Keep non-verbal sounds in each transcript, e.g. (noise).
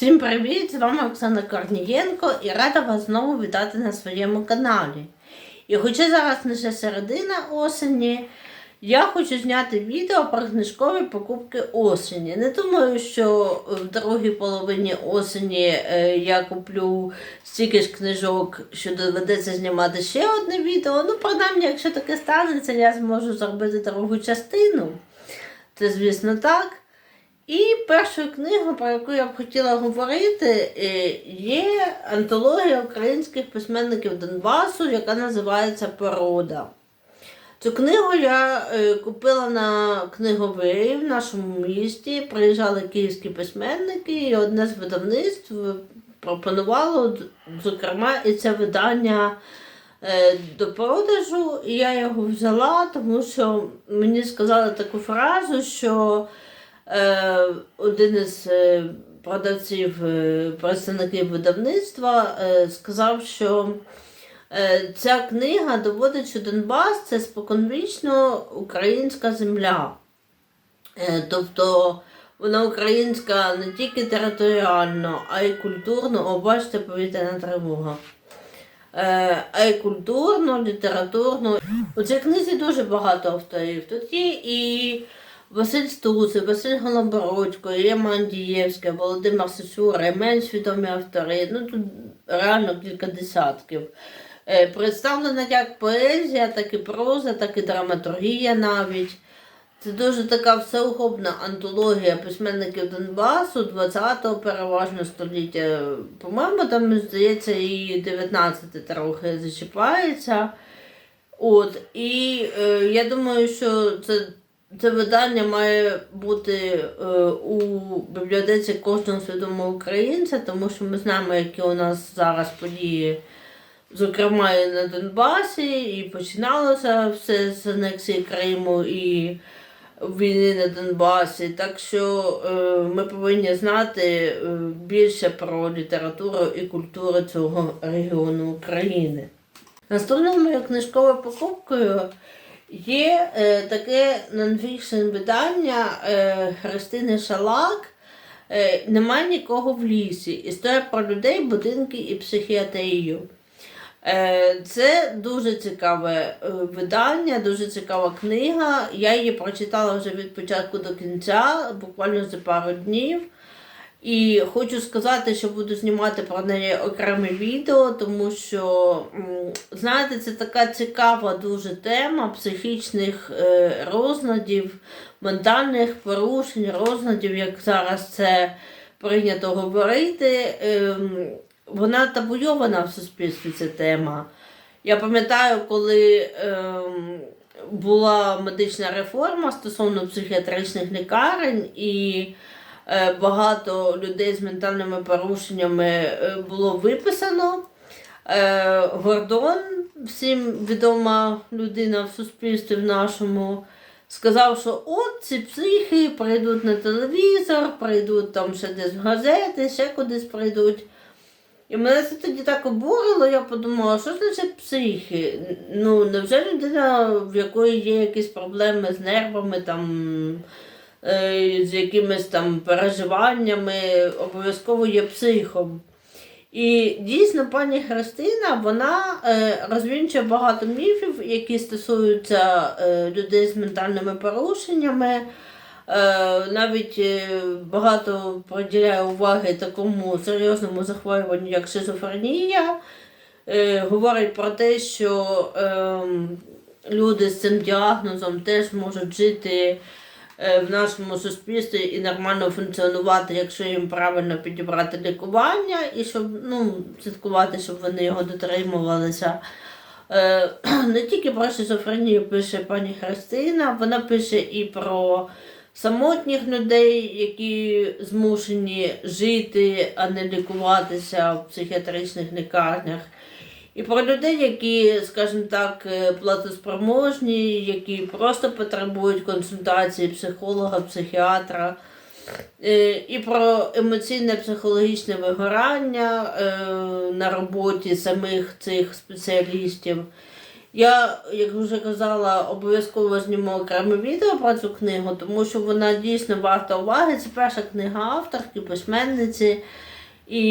Всім привіт! З вами Оксана Корнієнко і рада вас знову вітати на своєму каналі. І хоча зараз лише середина осені, я хочу зняти відео про книжкові покупки осені. Не думаю, що в другій половині осені е, я куплю стільки ж книжок, що доведеться знімати ще одне відео. Ну, принаймні, якщо таке станеться, я зможу зробити другу частину. Це, звісно, так. І першою книгою, про яку я б хотіла говорити, е, є антологія українських письменників Донбасу, яка називається Порода. Цю книгу я е, купила на книговий в нашому місті. Приїжджали київські письменники, і одне з видавництв пропонувало, зокрема, і це видання е, до продажу. І я його взяла, тому що мені сказали таку фразу, що е, один із е, продавців, е, представників видавництва е, сказав, що е, ця книга доводить, що Донбас це споконвічно українська земля. Е, тобто вона українська не тільки територіально, а й культурно. О, бачите, повітряна тривога. Е, а й культурно, літературно. У цій книзі дуже багато авторів. Тут є і Василь Стуцик, Василь Голобородько, Єма Андієвська, Володимир Сосюра, і менш відомі автори. Ну тут реально кілька десятків. Е, Представлена як поезія, так і проза, так і драматургія навіть. Це дуже така всеохопна антологія письменників Донбасу 20-го переважно століття. По-моєму, там, здається, і 19 трохи зачіпається. От, і е, я думаю, що це, це видання має бути е, у бібліотеці кожного свідомого українця, тому що ми знаємо, які у нас зараз події, зокрема і на Донбасі, і починалося все з анексії Криму і війни на Донбасі. Так що е, ми повинні знати е, більше про літературу і культуру цього регіону України. Наступною моєю книжковою покупкою є е, таке нонфікшн видання е, Христини Шалак. Е, Немає нікого в лісі. Історія про людей, будинки і психіатрію. Е, Це дуже цікаве е, видання, дуже цікава книга. Я її прочитала вже від початку до кінця, буквально за пару днів. І хочу сказати, що буду знімати про неї окреме відео, тому що, знаєте, це така цікава дуже тема психічних е, розладів, ментальних порушень, розладів, як зараз це прийнято говорити. Ем, вона табуйована в суспільстві ця тема. Я пам'ятаю, коли ем, була медична реформа стосовно психіатричних лікарень, і багато людей з ментальними порушеннями е, було виписано. Е, Гордон, всім відома людина в суспільстві в нашому, сказав, що от ці психи прийдуть на телевізор, прийдуть там ще десь в газети, ще кудись прийдуть. І мене це тоді так обурило, я подумала, що значить психи? Ну, невже людина, в якої є якісь проблеми з нервами, там, е, з якимись там переживаннями, обов'язково є психом. І дійсно пані Христина вона е, розвінчує багато міфів, які стосуються е, людей з ментальними порушеннями. Е, навіть е, багато приділяє уваги такому серйозному захворюванню, як шизофренія. Е, Говорить про те, що ем, люди з цим діагнозом теж можуть жити е, в нашому суспільстві і нормально функціонувати, якщо їм правильно підібрати лікування і щоб ну, слідкувати, щоб вони його дотримувалися. Е, (clears throat) Не тільки про шизофренію пише пані Христина, вона пише і про самотніх людей, які змушені жити, а не лікуватися в психіатричних лікарнях. І про людей, які, скажімо так, е, платоспроможні, які просто потребують консультації психолога, психіатра, Е, і про емоційне психологічне вигорання е, на роботі самих цих спеціалістів. Я, як вже казала, обов'язково зніму окреме відео про цю книгу, тому що вона дійсно варта уваги. Це перша книга авторки, письменниці. І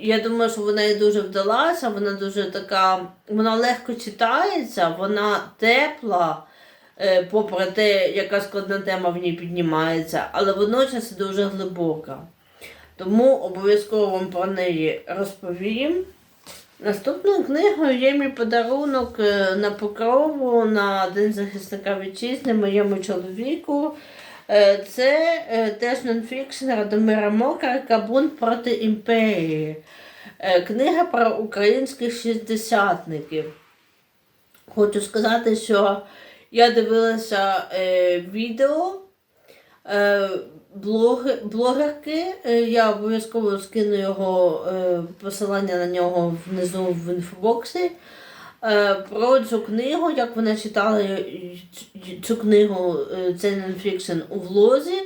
я думаю, що вона і дуже вдалася, вона дуже така, вона легко читається, вона тепла, е, попри те, яка складна тема в ній піднімається, але водночас дуже глибока. Тому обов'язково вам про неї розповім. Наступною книгою є мій подарунок е, на покрову на День захисника вітчизни моєму чоловіку. Е, Це е, теж нонфікшн Радомира Мокарка Бунт проти імперії. Е, Книга про українських шістдесятників. Хочу сказати, що я дивилася відео блоги, блогерки. Я обов'язково скину його посилання на нього внизу в інфобоксі. Е, про цю книгу, як вона читала е, цю- книгу, е, цей нонфікшн у влозі.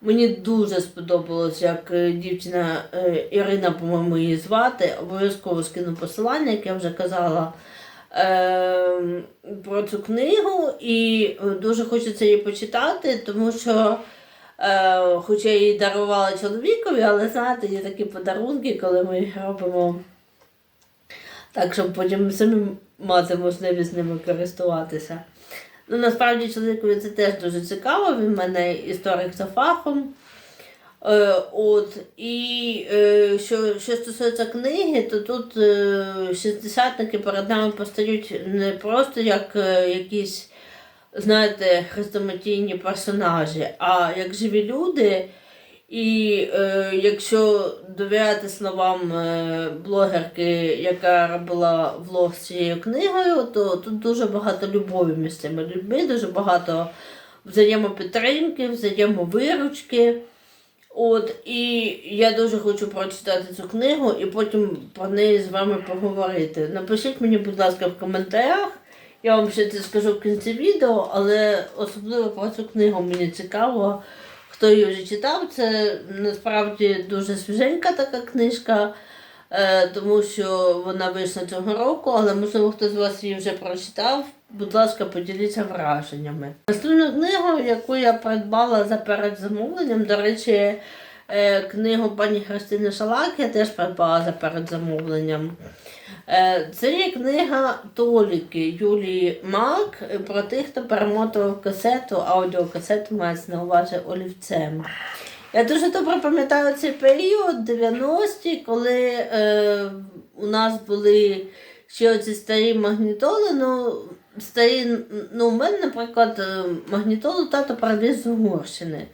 Мені дуже сподобалось, як е, дівчина Ірина, по-моєму, її звати. Обов'язково скину посилання, як я вже казала, про цю книгу. І дуже хочеться її почитати, тому що, хоча я її дарувала чоловікові, але знаєте, є такі подарунки, коли ми робимо так, щоб потім самі мати можливість ними користуватися. Ну, насправді чоловікові це теж дуже цікаво. Він мене історик за фахом. Е, от, і е, що, що стосується книги, то тут е, шістдесятники перед нами постають не просто як е, якісь, знаєте, хрестоматійні персонажі, а як живі люди. І е, якщо довіряти словам е, блогерки, яка робила влог з цією книгою, то тут дуже багато любові між цими людьми, дуже багато взаємопідтримки, взаємовиручки. От, і я дуже хочу прочитати цю книгу і потім про неї з вами поговорити. Напишіть мені, будь ласка, в коментарях. Я вам ще це скажу в кінці відео, але особливо про цю книгу мені цікаво. Хто її вже читав, це насправді дуже свіженька така книжка, е, тому що вона вийшла цього року, але можливо хтось з вас її вже прочитав. Будь ласка, поділіться враженнями. Наступну книгу, яку я придбала за передзамовленням, до речі, е, книгу пані Христини Шалак я теж придбала за передзамовленням. Е, Це є книга Толіки Юлії Мак про тих, хто перемотував касету, аудіокасету мається на увазі олівцем. Я дуже добре пам'ятаю цей період, 90-ті, коли е, у нас були ще оці старі магнітоли. Ну, старі, ну, у мене, наприклад, е, магнітолу тато привіз з Угорщини.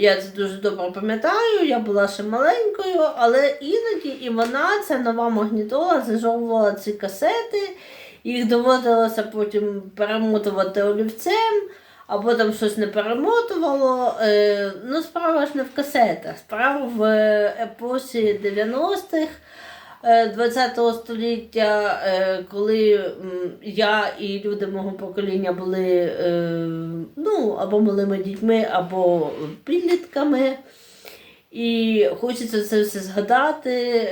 Я це дуже добре пам'ятаю, я була ще маленькою, але іноді і вона, ця нова магнітола, зажовувала ці касети, їх доводилося потім перемотувати олівцем, або там щось не перемотувало. Е, ну, справа ж не в касетах, справа в е, епосі 90-х. Е, 20 століття, е, коли я і люди мого покоління були е, ну, або малими дітьми, або підлітками. І хочеться це все згадати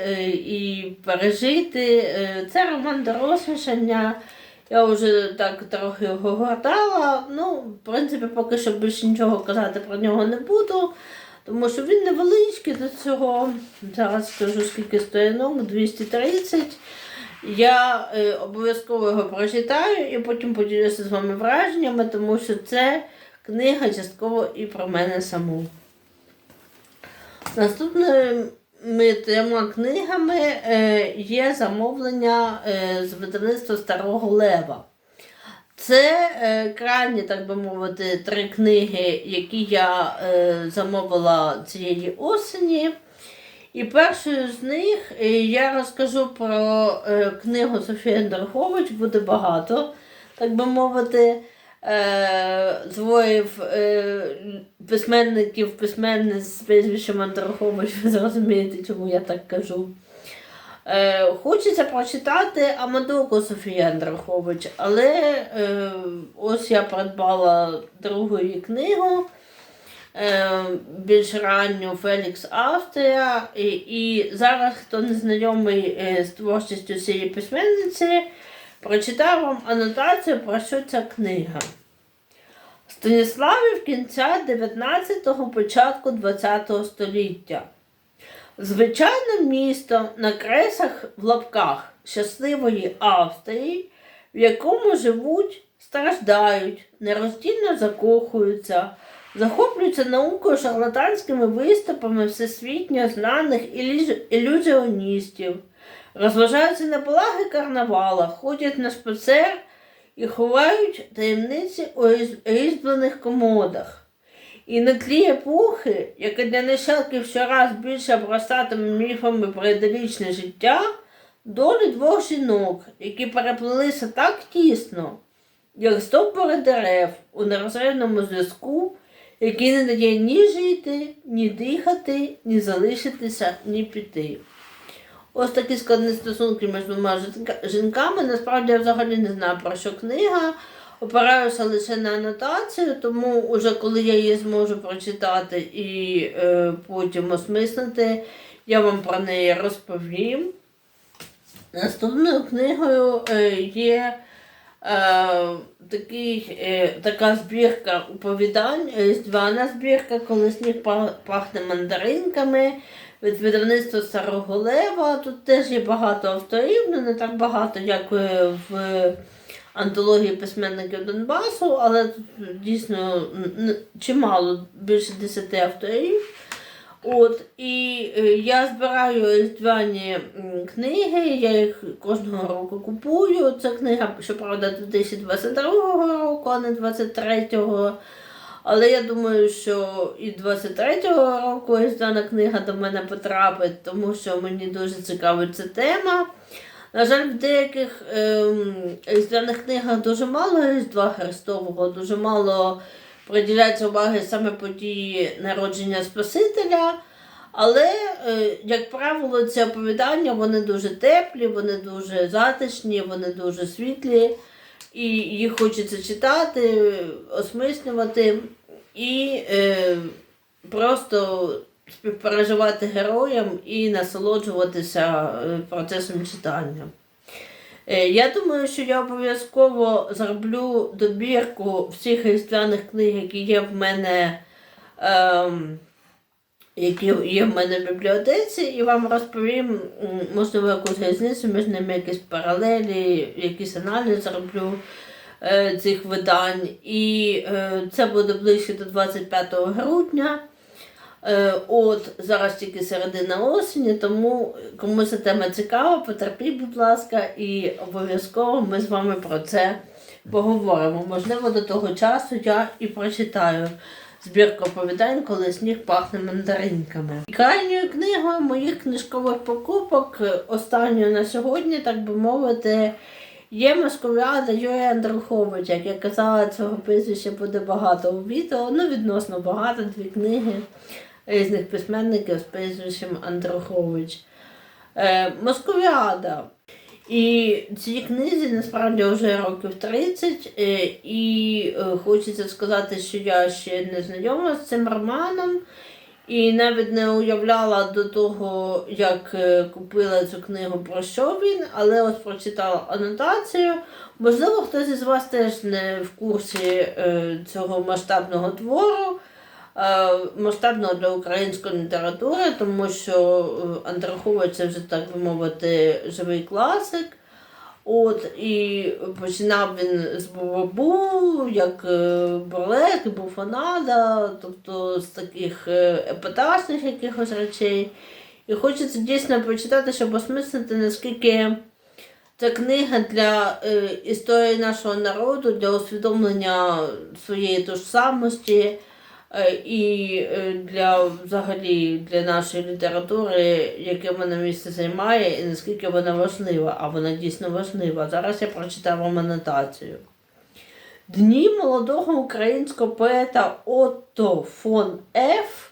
е, і пережити. Е, Це роман дорослішання. Я вже так трохи його гортала. Ну, в принципі, поки що більше нічого казати про нього не буду, тому що він невеличкий до цього. Зараз скажу, скільки сторінок, 230. Я е, обов'язково його прочитаю і потім поділюся з вами враженнями, тому що це книга частково і про мене саму. Наступними трьома книгами е, є замовлення е, з видавництва Старого Лева. Це е, крайні, так би мовити, три книги, які я е, замовила цієї осені. І першою з них е, я розкажу про е, книгу Софії Андрухович, буде багато, так би мовити, е, творів е, письменників, письменниць з прізвищем Андрухович, ви зрозумієте, чому я так кажу. Е, хочеться прочитати Амадоку Софії Андрухович, але е, ось я придбала другу її книгу е, більш ранню Фелікс Австрія. І, і зараз, хто не знайомий е, з творчістю цієї письменниці, прочитав вам анотацію, про що ця книга. Станіславів кінця 19-го, початку 20-го століття. Звичайне місто на кресах в лапках щасливої Австрії, в якому живуть, страждають, нероздільно закохуються, захоплюються наукою шарлатанськими виступами всесвітньо знаних ілюзіоністів, розважаються на полаги карнавала, ходять на шпацер і ховають таємниці у різьблених комодах. І на тлі епохи, яка для нащадків щораз більше обростатиме міфами про ідилічне життя, долі двох жінок, які переплелися так тісно, як стовбури дерев у нерозривному зв'язку, який не дає ні жити, ні дихати, ні залишитися, ні піти. Ось такі складні стосунки між двома жінками. Насправді я взагалі не знаю про що книга. Опираюся лише на анотацію, тому уже коли я її зможу прочитати і е, потім осмислити, я вам про неї розповім. Наступною книгою е, є е, такий, е, така збірка оповідань, різдвяна збірка, коли сніг пахне мандаринками від видавництва Старого Лева. Тут теж є багато авторів, ну не так багато, як е, в антології письменників Донбасу, але тут дійсно чимало, більше десяти авторів. От, і е, я збираю різдвяні книги, я їх кожного року купую. Це книга, щоправда, 2022 року, а не 23-го. Але я думаю, що і 23-го року різдвяна книга до мене потрапить, тому що мені дуже цікавить ця тема. На жаль, в деяких ем, різдвяних книгах дуже мало Різдва Христового, дуже мало приділяється уваги саме події народження Спасителя. Але, е, як правило, ці оповідання вони дуже теплі, вони дуже затишні, вони дуже світлі, і їх хочеться читати, осмислювати і е, просто співпереживати героям і насолоджуватися е, процесом читання. Е, Я думаю, що я обов'язково зроблю добірку всіх різдвяних книг, які є в мене, ем, які є в мене в бібліотеці, і вам розповім, можливо, якусь різницю між ними, якісь паралелі, якийсь аналіз зроблю е, цих видань. І е, це буде ближче до 25 грудня. Е, От зараз тільки середина осені, тому кому ця тема цікава, потерпіть, будь ласка, і обов'язково ми з вами про це поговоримо. Можливо, до того часу я і прочитаю збірку оповідань, коли сніг пахне мандаринками. І Крайньою книгою моїх книжкових покупок, е, останньою на сьогодні, так би мовити, є Московіада Юрія Андруховича. Як я казала, цього прізвища буде багато у відео, ну відносно багато, дві книги різних письменників з прізвищем Андрухович. Е, Московіада. І цій книзі насправді вже років 30, е, і е, хочеться сказати, що я ще не знайома з цим романом. І навіть не уявляла до того, як е, купила цю книгу про що він, але ось прочитала анотацію. Можливо, хтось із вас теж не в курсі е, цього масштабного твору, е, масштабного для української літератури, тому що е, це вже так би мовити живий класик. От, і починав він з Бубабу, як е, Бурлек, Буфанада, тобто з таких е, епатажних якихось речей. І хочеться дійсно прочитати, щоб осмислити, наскільки ця книга для е, історії нашого народу, для усвідомлення своєї тожсамості е, і е, для взагалі для нашої літератури, яке вона місце займає, і наскільки вона важлива, а вона дійсно важлива. Зараз я прочитаю вам анотацію. Дні молодого українського поета Отто фон Ф.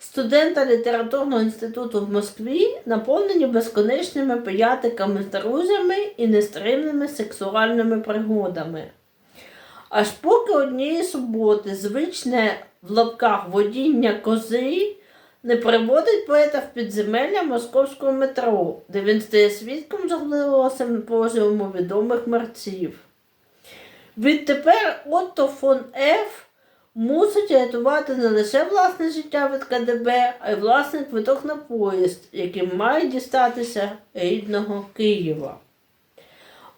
Студента літературного інституту в Москві наповнені безконечними пиятиками з друзями і нестримними сексуальними пригодами. Аж поки однієї суботи звичне в лапках водіння кози не приводить поета в підземелля московського метро, де він стає свідком жахливого симпозіуму відомих мерців. Відтепер Отто фон Ф. мусить рятувати не лише власне життя від КДБ, а й власний квиток на поїзд, яким має дістатися рідного Києва.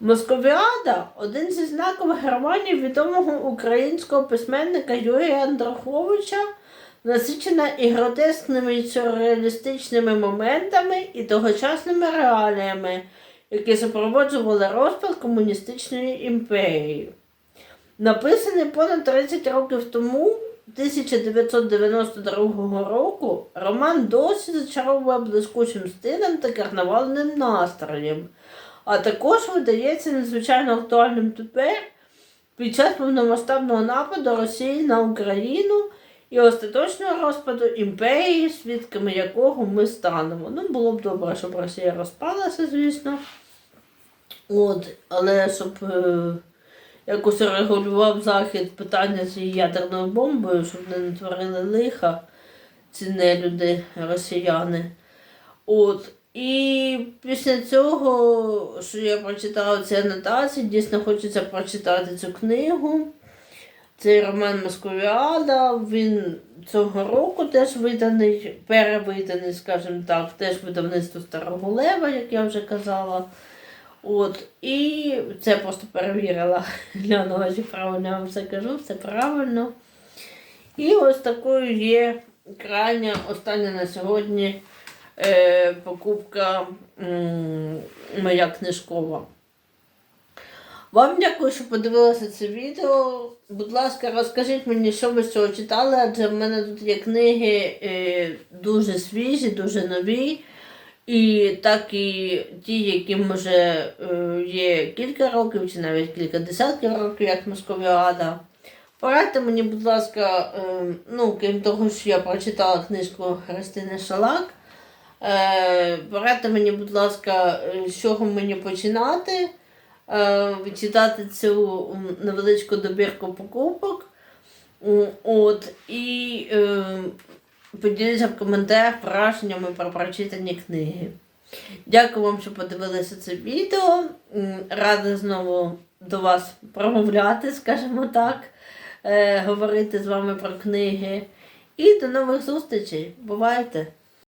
Московіада один зі знакових романів відомого українського письменника Юрія Андруховича, насичена і гротескними і сюрреалістичними моментами і тогочасними реаліями, які супроводжували розпад комуністичної імперії. Написаний понад 30 років тому, 1992 року, роман досі зачаровує блискучим стилем та карнавальним настроєм, а також видається надзвичайно актуальним тепер під час повномасштабного нападу Росії на Україну і остаточного розпаду імперії, свідками якого ми станемо. Ну, було б добре, щоб Росія розпалася, звісно. От, але щоб е, якось регулював Захід питання з її ядерною бомбою, щоб не натворили лиха ці нелюди росіяни. От. І після цього, що я прочитала ці анотації, дійсно хочеться прочитати цю книгу. Цей роман Московіада, він цього року теж виданий, перевиданий, скажімо так, теж видавництво Старого Лева, як я вже казала. От, і це просто перевірила. (laughs) Глянула, чи правильно я вам все кажу, все правильно. І ось такою є крайня, остання на сьогодні е, покупка м, моя книжкова. Вам дякую, що подивилися це відео. Будь ласка, розкажіть мені, що ви з цього читали, адже в мене тут є книги е, дуже свіжі, дуже нові. І так і ті, яким вже е, є кілька років, чи навіть кілька десятків років, як Московіада. Порадьте мені, будь ласка, е, ну, крім того, що я прочитала книжку Христини Шалак. Е, порадьте мені, будь ласка, з чого мені починати е, читати цю невеличку добірку покупок. От, і е, поділіться в коментарях враженнями про прочитані книги. Дякую вам, що подивилися це відео. Рада знову до вас промовляти, скажімо так, говорити з вами про книги. І до нових зустрічей. Бувайте!